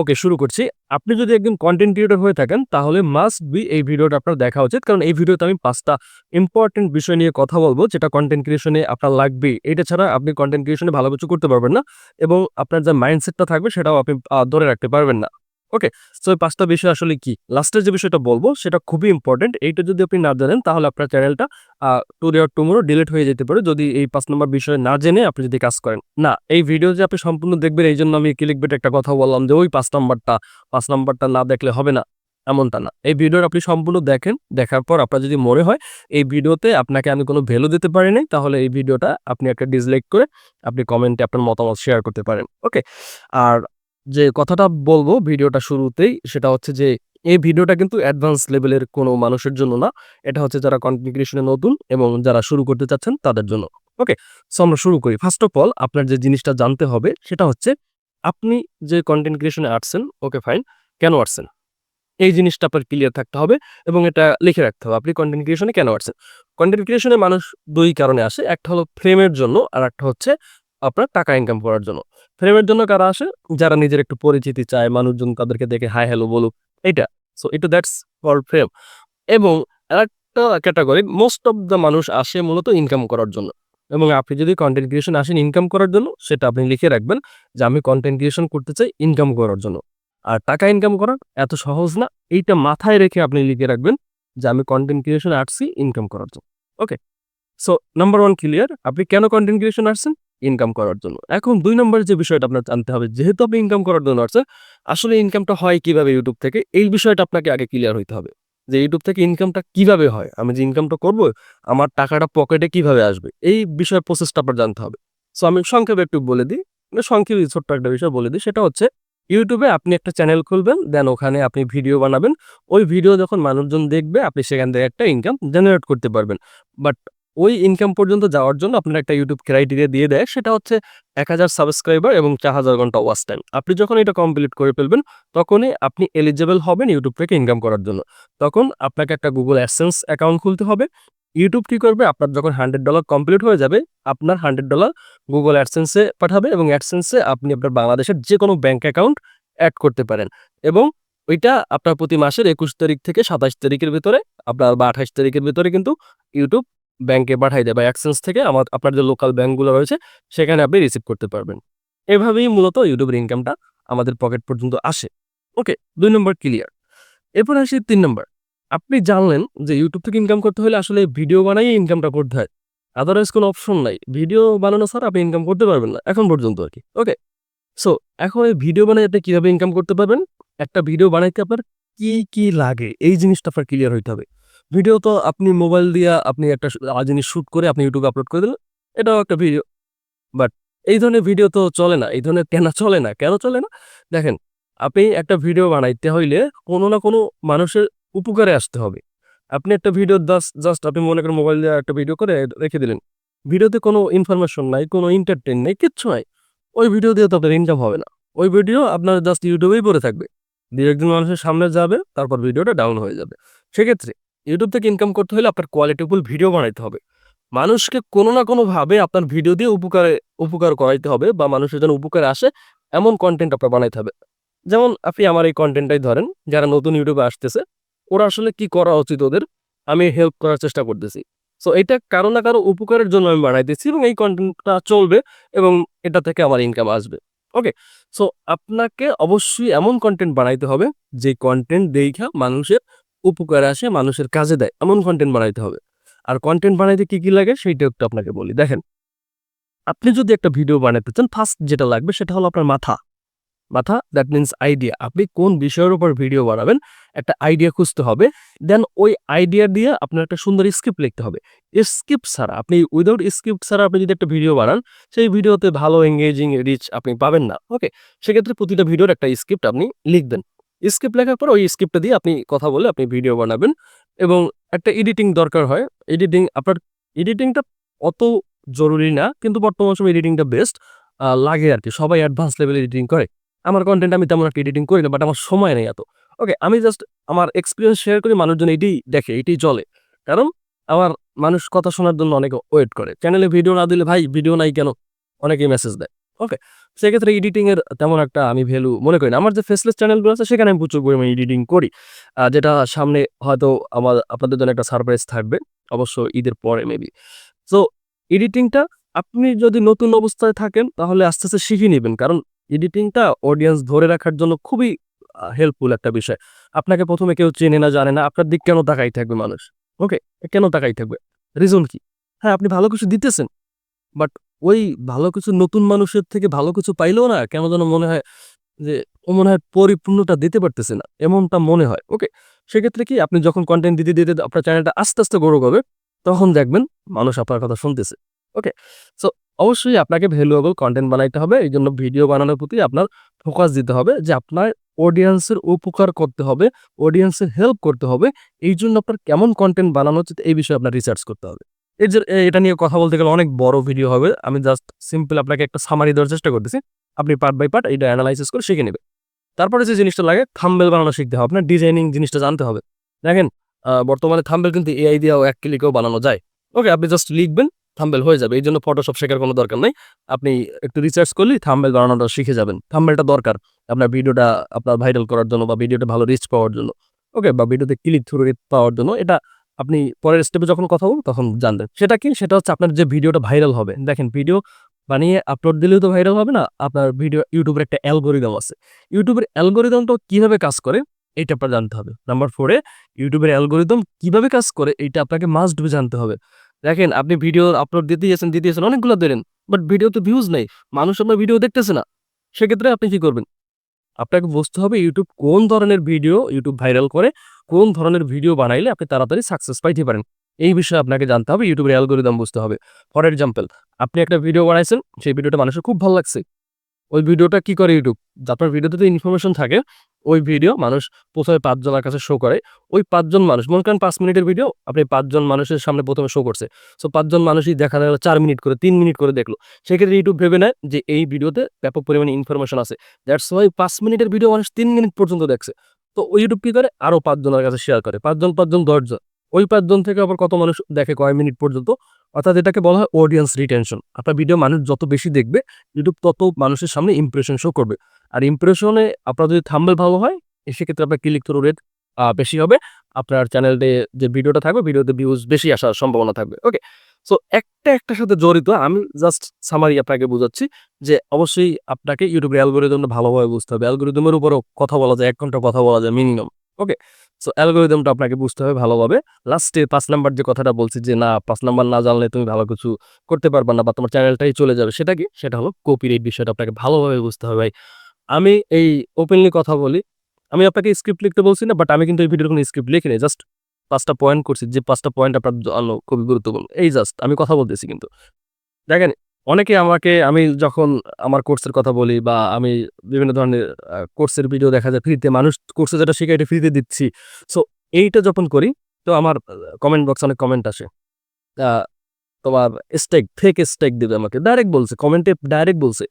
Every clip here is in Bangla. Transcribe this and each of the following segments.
ওকে শুরু করছি। আপনি যদি একদম কন্টেন্ট ক্রিয়েটর হয়ে থাকেন, তাহলে মাস্ট বি এই ভিডিওটা আপনার দেখা উচিত। কারণ এই ভিডিওতে আমি পাঁচটা ইম্পর্টেন্ট বিষয় নিয়ে কথা বলব, যেটা কন্টেন্ট ক্রিয়েশনে আপনার লাগবে এটা ছাড়া আপনি কন্টেন্ট ক্রিয়েশনে ভালো কিছু করতে পারবেন না এবং আপনার যা মাইন্ডসেটটা থাকবে, সেটাও আপনি ধরে রাখতে পারবেন না। ওকে? সো এই ৫ টা বিষয় আসলে কি? লাস্টের যে বিষয়টা বলব সেটা খুবই ইম্পোর্টেন্ট। এইটা যদি আপনি না জানেন তাহলে আপনার চ্যানেলটা টুডে অর টুমরো ডিলিট হয়ে যেতে পারে যদি এই পাঁচ নম্বর বিষয় না জেনে আপনি যদি কাজ করেন। না, এই ভিডিও যে আপনি সম্পূর্ণ দেখবেন এই জন্য আমি ক্লিকবেট একটা কথা বললাম যে ওই পাঁচ নম্বরটা পাঁচ নম্বরটা না দেখলে হবে না। এমনটা না। এই ভিডিওটা আপনি সম্পূর্ণ দেখেন। দেখার পর আপনার যদি মনে হয় এই ভিডিওতে আপনাকে আমি কোনো ভ্যালু দিতে পারি নাই তাহলে এই ভিডিওটা আপনি একটা ডিসলাইক করে আপনি কমেন্টে আপনার মতামত শেয়ার করতে পারেন। ওকে? আর যে কথাটা বলব ভিডিওটা শুরুতেই সেটা হচ্ছে যে এই ভিডিওটা কিন্তু অ্যাডভান্স লেভেলের কোনো মানুষের জন্য না। এটা হচ্ছে যারা কনটেন্ট ক্রিয়েশন নতুন এবং যারা শুরু করতে চাচ্ছেন তাদের জন্য। ওকে? সো আমরা শুরু করি। ফার্স্ট অফ অল আপনার যে জিনিসটা জানতে হবে সেটা হচ্ছে আপনি যে কনটেন্ট ক্রিয়েশন আসছেন, ওকে ফাইন। কেন আসছেন? এই জিনিসটা আপনার ক্লিয়ার থাকতে হবে এবং এটা লিখে রাখতে হবে। আপনি কনটেন্ট ক্রিয়েশন কেন আসছেন? কনটেন্ট ক্রিয়েশন মানুষ দুই কারণে আসে। একটা হলো ফ্রেমের জন্য আর একটা হচ্ছে আপনার টাকা ইনকাম করার জন্য। ফেমের জন্য কারা আসে? যারা নিজের একটু পরিচিতি চায়, মানুষজন তাদেরকে দেখে হাই হ্যালো বলুক, এইটা। সো এটা দ্যাটস কল্ড ফ্রেম এবং একটা ক্যাটাগরি মোস্ট অফ দ্য মানুষ আসে মূলত ইনকাম করার জন্য এবং আপনি যদি কন্টেন্ট ক্রিয়েশন আসেন ইনকাম করার জন্য সেটা আপনি লিখে রাখবেন যে আমি কনটেন্ট ক্রিয়েশন করতে চাই ইনকাম করার জন্য। আর টাকা ইনকাম করা এত সহজ না। এইটা মাথায় রেখে আপনি লিখে রাখবেন যে আমি কন্টেন্ট ক্রিয়েশন আসছি ইনকাম করার জন্য। Okay? So number one clear. আপনি কেন কনটেন্ট ক্রিয়েশন আসছেন? ইনকাম করার জন্য। এখন দুই নম্বরে যে বিষয়টা আপনার জানতে হবে যেহেতু আপনি ইনকাম করার জন্য আসছেন, আসলে ইনকামটা হয় কীভাবে ইউটিউব থেকে? এই বিষয়টা আপনাকে আগে ক্লিয়ার হইতে হবে। যে ইউটিউব থেকে ইনকামটা কীভাবে হয়? আমি যে ইনকামটা করব আমার টাকাটা পকেটে কীভাবে আসবে? এই বিষয়ের প্রসেসটা আপনার জানতে হবে। সো আমি সংক্ষেপে একটু বলে দিই। মানে সংক্ষেপে ছোট্ট একটা বিষয় বলে দিই সেটা হচ্ছে ইউটিউবে আপনি একটা চ্যানেল খুলবেন দেন ওখানে আপনি ভিডিও বানাবেন। ওই ভিডিও যখন মানুষজন দেখবে আপনি সেখান থেকে একটা ইনকাম জেনারেট করতে পারবেন। বাট ওই ইনকাম পর্যন্ত যাওয়ার জন্য আপনার একটা ইউটিউব ক্রাইটেরিয়া দিয়ে দেয় সেটা হচ্ছে ১০০০ সাবস্ক্রাইবার এবং ৪০০০ ঘণ্টা ওয়াচ টাইম। আপনি যখন এটা কমপ্লিট করে ফেলবেন, তখনই আপনি এলিজিবল হবেন ইউটিউব থেকে ইনকাম করার জন্য। তখন আপনাকে একটা গুগল AdSense অ্যাকাউন্ট খুলতে হবে। ইউটিউব কী করবে? আপনার যখন $100 কমপ্লিট হয়ে যাবে, আপনার হান্ড্রেড ডলার গুগল অ্যাডসেন্সে পাঠাবে এবং অ্যাডসেন্সে আপনি আপনার বাংলাদেশের যে কোনো ব্যাঙ্ক অ্যাকাউন্ট অ্যাড করতে পারেন এবং ওইটা আপনার প্রতি মাসের ২১ তারিখ থেকে ২৭ তারিখের ভিতরে, আপনার বা ২৮ তারিখের ভিতরে কিন্তু YouTube ব্যাংকে পাঠায় দেয় বা AdSense থেকে আমার আপনার যে লোকাল ব্যাংকগুলো রয়েছে সেখানে আপনি রিসিভ করতে পারবেন। এভাবেই মূলত ইউটিউবের ইনকামটা আমাদের পকেট পর্যন্ত আসে। ওকে? দুই নম্বর ক্লিয়ার। এরপর আসি তিন নম্বর। আপনি জানলেন যে ইউটিউব থেকে ইনকাম করতে হলে আসলে ভিডিও বানায়েই ইনকামটা করতে হয়। আদারওয়াইজ কোনো অপশন নাই। ভিডিও বানানো ছাড়া আপনি ইনকাম করতে পারবেন না। এখন পর্যন্ত আরকি। ওকে? সো এখন এই ভিডিও বানায়ে আপনি কীভাবে ইনকাম করতে পারবেন? একটা ভিডিও বানাইতে আপনার কি, কি লাগে? এই জিনিসটা আপনার ক্লিয়ার হইতে হবে। ভিডিও তো আপনি মোবাইল দিয়ে আপনি একটা জিনিস শুট করে আপনি এ আপলোড করে দিলেন। এটাও একটা ভিডিও। বাট এই ধরনের ভিডিও তো চলে না। এই ধরনের কেন চলে না? কেন চলে না? দেখেন আপনি একটা ভিডিও বানাইতে হইলে কোনো না কোনো মানুষের উপকারে আসতে হবে। আপনি একটা ভিডিও জাস্ট আপনি মনে করেন মোবাইল দিয়ে একটা ভিডিও করে রেখে দিলেন। ভিডিওতে কোনো ইনফরমেশন নাই, কোনো এন্টারটেইন নেই কিচ্ছু নাই। ওই ভিডিও দিয়ে তো আপনার ইনকাম হবে না। ওই ভিডিও আপনার জাস্ট ইউটিউবেই পড়ে থাকবে। ২-১ জন মানুষের সামনে যাবে তারপর ভিডিওটা ডাউন হয়ে যাবে। সেক্ষেত্রে YouTube থেকে ইনকাম করতে হলে আপনার কোয়ালিটিফুল ভিডিও বানাইতে হবে। মানুষকে কোনো না কোনোভাবে আপনার ভিডিও দিয়ে উপকারে, উপকার করাইতে হবে বা মানুষের যেন উপকারে আসে, এমন কন্টেন্ট আপনার বানাইতে হবে। যেমন আপনি আমার এই কন্টেন্টটাই ধরেন, যারা নতুন ইউটিউবে আসতেছে, ওরা আসলে কি করা উচিত ওদের? আমি হেল্প করার চেষ্টা করতেছি। সো এটা কারও না কারও উপকারের জন্য আমি বানাইতেছি এবং এই কন্টেন্টটা চলবে এবং এটা থেকে আমার ইনকাম আসবে। ওকে? সো আপনাকে অবশ্যই এমন কন্টেন্ট বানাইতে হবে, যে কন্টেন্ট দেইখা মানুষের উপকারে আসে, মানুষের কাজে দেয়। এমন কন্টেন্ট বানাইতে হবে। আর কন্টেন্ট বানাইতে কি, কি লাগে সেইটাও একটু আপনাকে বলি। দেখেন আপনি যদি একটা ভিডিও বানাইতে চান ফার্স্ট যেটা লাগবে সেটা হলো আপনার মাথা। মাথা দ্যাট মিনস আইডিয়া। আপনি কোন বিষয়ের উপর ভিডিও বানাবেন একটা আইডিয়া খুঁজতে হবে। দেন ওই আইডিয়া দিয়ে আপনার একটা সুন্দর স্ক্রিপ্ট লিখতে হবে। স্ক্রিপ্ট ছাড়া আপনি উইদাউট স্ক্রিপ্ট ছাড়া আপনি যদি একটা ভিডিও বানান সেই ভিডিওতে ভালো এঙ্গেজিং রিচ আপনি পাবেন না। ওকে? সেক্ষেত্রে প্রতিটা ভিডিওর একটা স্ক্রিপ্ট আপনি লিখবেন। স্ক্রিপ্ট লেখার পর ওই স্ক্রিপ্টটা দিয়ে আপনি কথা বলে আপনি ভিডিও বানাবেন এবং একটা এডিটিং দরকার হয়। এডিটিং আপনার এডিটিংটা অত জরুরি না কিন্তু বর্তমান সময়ে এডিটিংটা বেস্ট লাগে আর কি সবাই অ্যাডভান্স লেভেল এডিটিং করে। আমার কন্টেন্ট আমি তেমন একটা এডিটিং করি না বাট আমার সময় নেই এত। ওকে? আমি জাস্ট আমার এক্সপিরিয়েন্স শেয়ার করি মানুষজন এটাই দেখে, এটাই চলে। কারণ আমার মানুষ কথা শোনার জন্য অনেকে ওয়েট করে। চ্যানেলে ভিডিও না দিলে ভাই ভিডিও নাই কেন? অনেকেই মেসেজ দেয়। ওকে? সেক্ষেত্রে এডিটিংয়ের তেমন একটা আমি ভ্যালু মনে করি না। আমার যে ফেসলেস চ্যানেলগুলো আছে সেখানে আমি প্রচুর পরিমাণে এডিটিং করি। যেটা সামনে হয়তো আমার আপনাদের জন্য একটা সারপ্রাইজ থাকবে। অবশ্য ঈদের পরে মেবি। সো এডিটিংটা আপনি যদি নতুন অবস্থায় থাকেন তাহলে আস্তে, আস্তে শিখে নেবেন কারণ এডিটিংটা অডিয়েন্স ধরে রাখার জন্য খুবই হেল্পফুল একটা বিষয়। আপনাকে প্রথমে কেউ চেনে না, জানে না। আপনার দিক কেন তাকাই থাকবে মানুষ? ওকে? কেন তাকাই থাকবে? রিজন কি? হ্যাঁ, আপনি ভালো কিছু দিতেছেন। বাট ওই ভালো কিছু নতুন মানুষের থেকে ভালো কিছু পাইলেও না কেন যেন মনে হয় যে ও মনে হয় পরিপূর্ণটা দিতে পারতেছে না। এমনটা মনে হয়। ওকে? সেক্ষেত্রে কি আপনি যখন কন্টেন্ট দিতে, দিতে আপনার চ্যানেলটা আস্তে, আস্তে গ্রো করবে তখন দেখবেন মানুষ আপনার কথা শুনতেছে। ওকে? সো অবশ্যই আপনাকে ভ্যালুয়েবল কন্টেন্ট বানাইতে হবে। এই জন্য ভিডিও বানানোর প্রতি আপনার ফোকাস দিতে হবে যে আপনার অডিয়েন্সের উপকার করতে হবে, অডিয়েন্সের হেল্প করতে হবে। এই জন্য আপনার কেমন কন্টেন্ট বানানো উচিত এই বিষয়ে আপনার রিসার্চ করতে হবে। এই যে এটা নিয়ে কথা বলতে গেলে অনেক বড় ভিডিও হবে। আমি জাস্ট সিম্পল আপনাকে একটা সামারি দেওয়ার চেষ্টা করতেছি। আপনি পার্ট বাই পার্ট এটা এনালাইসিস করে শিখে নিবেন। তারপরে যে জিনিসটা লাগে থাম্বনেল বানানো শিখতে হবে। আপনার ডিজাইনিং জিনিসটা জানতে হবে। দেখেন বর্তমানে থাম্বনেল কিন্তু এআই দিয়েও এক ক্লিকেও বানানো যায়। ওকে? আপনি জাস্ট লিখবেন, থাম্বনেল হয়ে যাবে। এই জন্য ফটোশপ শেখার কোনো দরকার নেই আপনি একটু রিসার্চ করলেই থাম্বনেল বানানোটা শিখে যাবেন। থাম্বনেলটা দরকার আপনার ভিডিওটা আপনার ভাইরাল করার জন্য বা ভিডিওটা ভালো রিচ পাওয়ার জন্য। ওকে? বা ভিডিওতে ক্লিক থ্রু পাওয়ার জন্য এটা আপনি পরের স্টেপে যখন কথা বলব তখন জানবেন। সেটা কি? সেটা হচ্ছে আপনার যে ভিডিওটা ভাইরাল হবে। দেখেন ভিডিও বানিয়ে আপলোড দিলেও তো ভাইরাল হবে না। আপনার ভিডিও ইউটিউবের একটা অ্যালগোরিদম আছে। ইউটিউবের অ্যালগরিদমটা কীভাবে কাজ করে এটা আপনার জানতে হবে। নাম্বার 4 এ YouTube এর অ্যালগরিদম কীভাবে কাজ করে এটা আপনাকে মাস্ট বি জানতে হবে। দেখেন আপনি ভিডিও আপলোড দিতে আছেন, দিতেই আছেন অনেকগুলো দিলেন। বাট ভিডিওতে ভিউজ নেই মানুষ আপনার ভিডিও দেখতেছে না। সেক্ষেত্রে আপনি কি করবেন? আপনাকে বুঝতে হবে ইউটিউব কোন ধরনের ভিডিও ইউটিউব ভাইরাল করে, কোন ধরনের ভিডিও বানাইলে আপনি তাড়াতাড়ি সাকসেস পাইতে পারেন। এই বিষয়ে আপনাকে জানতে হবে, ইউটিউবের অ্যালগোরিদম বুঝতে হবে। ফর এক্সাম্পল আপনি একটা ভিডিও বানাইছেন, সেই ভিডিওটা মানুষের খুব ভালো লাগছে। ওই ভিডিওটা কি করে ইউটিউব আপনার ভিডিওতে তো ইনফরমেশন থাকে। ওই ভিডিও মানুষ প্রথমে পাঁচজনের কাছে শো করে। ওই পাঁচজন মানুষ মনে করেন পাঁচ মিনিটের ভিডিও আপনি পাঁচজন মানুষের সামনে প্রথমে শো করছে। সো পাঁচজন মানুষই দেখা গেল চার মিনিট করে, তিন মিনিট করে দেখল। সেক্ষেত্রে ইউটিউব ভেবে নেয় যে এই ভিডিওতে ব্যাপক পরিমাণে ইনফরমেশন আছে। দ্যাটস ওয়াই পাঁচ মিনিটের ভিডিও মানুষ তিন মিনিট পর্যন্ত দেখছে। তো ওই YouTube কি করে? আরও পাঁচজনের কাছে শেয়ার করে। ৫ জন, ৫ জন, ১০ জন। ওই পাঁচজন থেকে আবার কত মানুষ দেখে কয় মিনিট পর্যন্ত? অর্থাৎ এটাকে বলা হয় অডিয়েন্স রিটেনশন। আপনার ভিডিও মানুষ যত বেশি দেখবে, ইউটিউব তত মানুষের সামনে ইমপ্রেশন শো করবে। আর ইমপ্রেশনে আপনার যদি থাম্বনেল ভালো হয়, সেক্ষেত্রে আপনার ক্লিক থ্রু রেট বেশি হবে। আপনার চ্যানেলে যে ভিডিওটা থাকবে, ভিডিওতে ভিউজ বেশি আসার সম্ভাবনা থাকবে। ওকে? সো একটা একটার সাথে জড়িত আমি জাস্ট সামারি আপনাকে বোঝাচ্ছি যে অবশ্যই আপনাকে এর অ্যালগরিদমটা ভালোভাবে বুঝতে হবে। অ্যালগরিদমের উপরেও কথা বলা যায়, এক ঘণ্টা কথা বলা যায় মিনিমাম। ওকে? সো অ্যালগরিদমটা আপনাকে বুঝতে হবে ভালোভাবে। লাস্টে পাঁচ নাম্বার যে কথাটা বলছি যে, না, পাঁচ নাম্বার না জানলে তুমি ভালো কিছু করতে পারবা না বা তোমার চ্যানেলটাই চলে যাবে। সেটা কি? সেটা হলো কপির এই বিষয়টা আপনাকে ভালোভাবে বুঝতে হবে ভাই। আমি এই ওপেনলি কথা বলি। আমি আপনাকে স্ক্রিপ্ট লিখতে বলছি না বাট আমি কিন্তু এই ভিডিওর কোনো স্ক্রিপ্ট লিখিনি। জাস্ট পাঁচটা পয়েন্ট করছি যে ৫ টা পয়েন্ট আপনার খুবই গুরুত্বপূর্ণ। এই জাস্ট আমি কথা বলতেছি কিন্তু। দেখেন অনেকে আমাকে আমি যখন আমার কোর্সের কথা বলি বা আমি বিভিন্ন ধরনের কোর্সের ভিডিও দেখা যায় ফ্রিতে মানুষ কোর্সে যেটা শিখে এটা ফ্রিতে দিচ্ছি। সো এইটা যখন করি তো আমার কমেন্ট বক্সে অনেক কমেন্ট আসে। তোমার স্টেক, ফেক স্টেক দিবে আমাকে। ডাইরেক্ট বলছে, কমেন্টে ডাইরেক্ট বলছে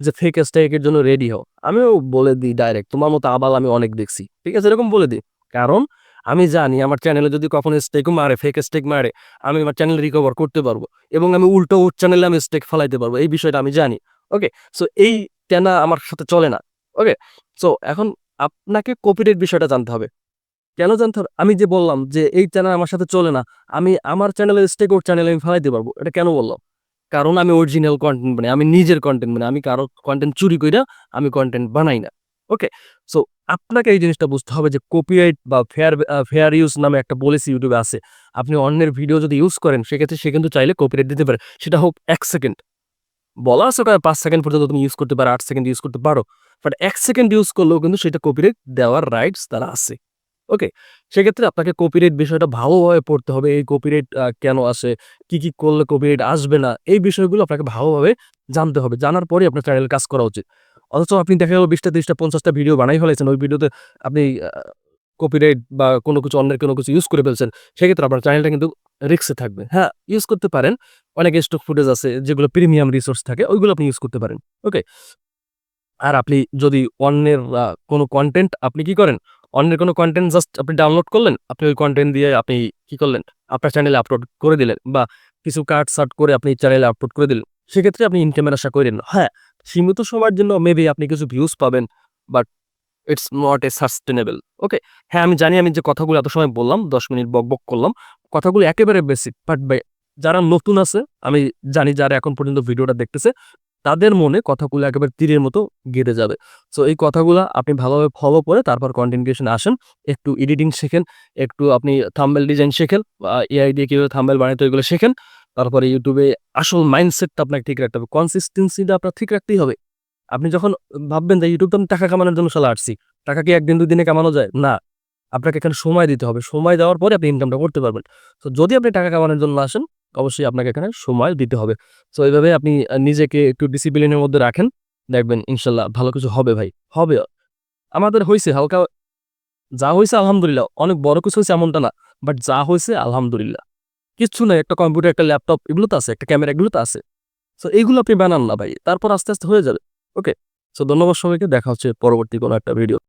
যে ফেক স্টেকের জন্য রেডি হও। আমিও বলে দিই ডাইরেক্ট তোমার মতো আবাল আমি অনেক দেখছি। ঠিক আছে? এরকম বলে দিই। কারণ আমি জানি আমার চ্যানেলে যদি কখনো স্টেকও মারে, ফেক স্টেক মারে, আমি আমার চ্যানেল রিকভার করতে পারব। এবং আমি উল্টো ওর চ্যানেলে আমি স্টেক ফালাইতে পারব। এই বিষয়টা আমি জানি। ওকে? সো এই তেনা আমার সাথে চলে না। ওকে? সো এখন আপনাকে কপিরাইট বিষয়টা জানতে হবে। কেন জানতে হবে? আমি যে বললাম যে এই চ্যানেল আমার সাথে চলে না। আমি আমার চ্যানেলে স্টেক ওর চ্যানেলে আমি ফালাইতে পারব। এটা কেন বললাম? কারণ আমি অরিজিনাল কন্টেন্ট বানাই। আমি নিজের কন্টেন্ট বানাই। আমি কারও কন্টেন্ট চুরি করি না আমি কন্টেন্ট বানাই না। ওকে? সো আপনাকে এই জিনিসটা বুঝতে হবে যে কপিরাইট বা ফেয়ার ফেয়ার ইউজ নামে একটা পলিসি ইউটিউবে আছে। আপনি অন্যের ভিডিও যদি ইউজ করেন সেক্ষেত্রে সে কিন্তু চাইলে কপিরাইট দিতে পারে। সেটা হোক এক সেকেন্ড। বলা আছে ওখানে ৫ সেকেন্ড পর্যন্ত তুমি ইউজ করতে পারো, আট সেকেন্ড ইউজ করতে পারো। বাট এক সেকেন্ড ইউজ করলেও কিন্তু সেটা কপিরাইট দেওয়ার রাইটস তারা আছে। ওকে? সেক্ষেত্রে আপনাকে কপিরাইট বিষয়টা ভালোভাবে পড়তে হবে। এই কপিরাইট কেন আসে? কি, কি করলে কপিরাইট আসবে না? এই বিষয়গুলো আপনাকে ভালোভাবে জানতে হবে। জানার পরেই আপনার চ্যানেলে কাজ করা উচিত। অথচ আপনি দেখা গেল ২০ টা ৩০ টা ৫০ টা ভিডিও বানাই ফেলাইছেন। ওই ভিডিওতে আপনি কপিরাইট বা কোনো কিছু অন্যের কোনো কিছু ইউজ করে ফেলছেন। সেক্ষেত্রে আপনার চ্যানেলটা কিন্তু রিস্কে থাকবে। হ্যাঁ, ইউজ করতে পারেন। অনেক স্টক ফুটেজ আছে যেগুলো প্রিমিয়াম রিসোর্স থাকে ওইগুলো আপনি ইউজ করতে পারেন। ওকে? আর আপনি যদি অন্যের কোনো কনটেন্ট আপনি কি করেন? অন্যের কোনো কন্টেন্ট জাস্ট আপনি ডাউনলোড করলেন। আপনি ওই কন্টেন্ট দিয়ে আপনি কি করলেন? আপনার চ্যানেলে আপলোড করে দিলেন বা কিছু কার্ড সার্ট করে আপনি চ্যানেলে আপলোড করে দিলেন। সেক্ষেত্রে আপনি ইনকামের আশা কইরেন না। হ্যাঁ, সীমিত সময়ের জন্য মেবি আপনি কিছু ভিউজ পাবেন but it's not a sustainable okay হ্যাঁ আমি জানি আমি যে কথাগুলো এত সময় বললাম, দশ মিনিট বক বক করলাম, কথাগুলো একেবারে বেসিক বাট যারা নতুন আছে, আমি জানি যারা এখন পর্যন্ত ভিডিওটা দেখতেছে, তাদের মনে কথাগুলো একেবারে তীরের মতো গেঁথে যাবে। সো এই কথাগুলো আপনি ভালোভাবে ফলো করে তারপর কন্টেন্ট ক্রিয়েশন আসেন, একটু এডিটিং শেখেন, একটু আপনি থাম্বেল ডিজাইন শেখেন এআই দিয়ে কীভাবে থাম্বেল বানাইতে এগুলো শেখেন তারপরে ইউটিউবে আসল মাইন্ডসেটটা আপনাকে ঠিক রাখতে হবে। কনসিস্টেন্সিটা আপনার ঠিক রাখতেই হবে। আপনি যখন ভাববেন যে ইউটিউব তো আমি টাকা কামানোর জন্য সালা আসছি, টাকা কি একদিন দুদিনে কামানো যায়? না। আপনাকে এখানে সময় দিতে হবে। সময় দেওয়ার পরে আপনি ইনকামটা করতে পারবেন। তো যদি আপনি টাকা কামানোর জন্য আসেন, অবশ্যই আপনাকে এখানে সময় দিতে হবে। তো এইভাবে আপনি নিজেকে একটু ডিসিপ্লিনের মধ্যে রাখেন। দেখবেন ইনশাল্লাহ ভালো কিছু হবে ভাই। হবে। আমাদের হয়েছে হালকা, যা হয়েছে আলহামদুলিল্লাহ। অনেক বড় কিছু হয়েছে এমনটা না। বাট যা হয়েছে আলহামদুলিল্লাহ। কিচ্ছু নাই, একটা কম্পিউটার একটা ল্যাপটপ এগুলো তো আছে, একটা ক্যামেরা এগুলো তো আছে। সো এইগুলো আপনি বানান না ভাই, তারপর আস্তে আস্তে হয়ে যাবে। ওকে সো ধন্যবাদ সবাইকে, দেখা হচ্ছে পরবর্তী কোনো একটা ভিডিও